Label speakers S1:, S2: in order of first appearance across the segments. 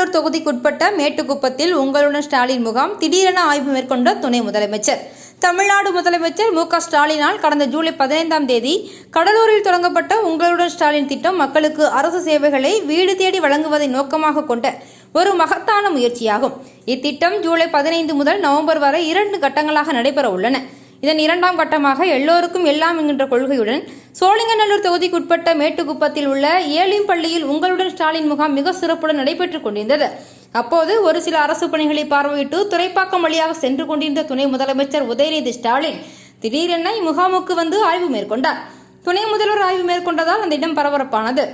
S1: உட்பட்ட மேட்டுக்குப்பத்தில் உங்களுடன் ஸ்டாலின் முகாம் திடீரென ஆய்வு மேற்கொண்ட துணை முதலமைச்சர். தமிழ்நாடு முதலமைச்சர் மு க ஸ்டாலினால் கடந்த ஜூலை பதினைந்தாம் தேதி கடலூரில் தொடங்கப்பட்ட உங்களுடன் ஸ்டாலின் திட்டம் மக்களுக்கு அரசு சேவைகளை வீடு தேடி வழங்குவதை நோக்கமாக கொண்ட ஒரு மகத்தான முயற்சியாகும். இத்திட்டம் ஜூலை பதினைந்து முதல் நவம்பர் வரை இரண்டு கட்டங்களாக நடைபெற உள்ளன இதன் இரண்டாம் கட்டமாக எல்லோருக்கும் எல்லாம் என்கின்ற கொள்கையுடன் சோழிங்கநல்லூர் தொகுதிக்குட்பட்ட மேட்டுக்குப்பத்தில் உள்ள ஏலிம் பள்ளியில் உங்களுடன் ஸ்டாலின் முகாம் மிக சிறப்புடன் நடைபெற்றுக் கொண்டிருந்தது. அப்போது ஒரு சில அரசு பணிகளை பார்வையிட்டு துறைப்பாக்கம் வழியாக சென்று கொண்டிருந்த துணை முதலமைச்சர் உதயநிதி ஸ்டாலின் திடீரென இம்முகாமுக்கு வந்து ஆய்வு மேற்கொண்டார். துணை முதல்வர் ஆய்வு மேற்கொண்டதால் அந்த இடம் பரபரப்பானது.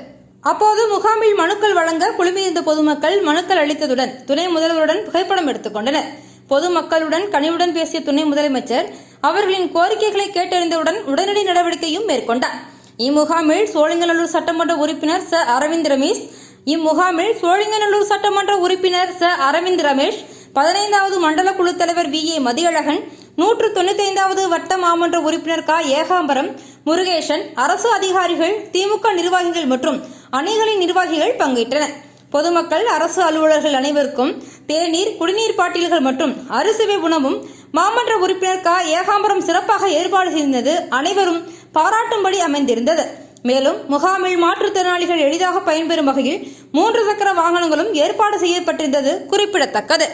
S1: அப்போது முகாமில் மனுக்கள் வழங்க குழுமியிருந்த பொதுமக்கள் மனுக்கள் அளித்ததுடன் துணை முதல்வருடன் புகைப்படம் எடுத்துக்கொண்டனர் பொதுமக்களுடன் கனிவுடன் பேசிய துணை முதலமைச்சர் அவர்களின் கோரிக்கைகளை கேட்டறிந்தவுடன் உடனடி நடவடிக்கையும் மேற்கொண்டார். இம்முகாமில் சோழிங்கநல்லூர் சட்டமன்ற உறுப்பினர் ச. அரவிந்த் ரமேஷ் இம்முகாமில் சோழிங்கநல்லூர் சட்டமன்ற உறுப்பினர் ச. அரவிந்த் ரமேஷ் பதினைந்தாவது மண்டல குழு தலைவர் வி. ஏ. மதியழகன் நூற்று தொண்ணூத்தி ஐந்தாவது வட்ட மாமன்ற உறுப்பினர் க. ஏகாம்பரம் முருகேசன் அரசு அதிகாரிகள் திமுக நிர்வாகிகள் மற்றும் அணிகளின் நிர்வாகிகள் பங்கேற்றனர். பொதுமக்கள் அரசு அலுவலர்கள் அனைவருக்கும் தேநீர் குடிநீர் பாட்டில்கள் மற்றும் அரிசுவை உணவும் மாமன்ற உறுப்பினர் க. ஏகாம்பரம் சிறப்பாக ஏற்பாடு செய்திருந்தது. அனைவரும் பாராட்டும்படி அமைந்திருந்தது. மேலும் முகாமில் மாற்றுத்திறனாளிகள் எளிதாக பயன்பெறும் வகையில் மூன்று சக்கர வாகனங்களும் ஏற்பாடு செய்யப்பட்டிருந்தது குறிப்பிடத்தக்கது.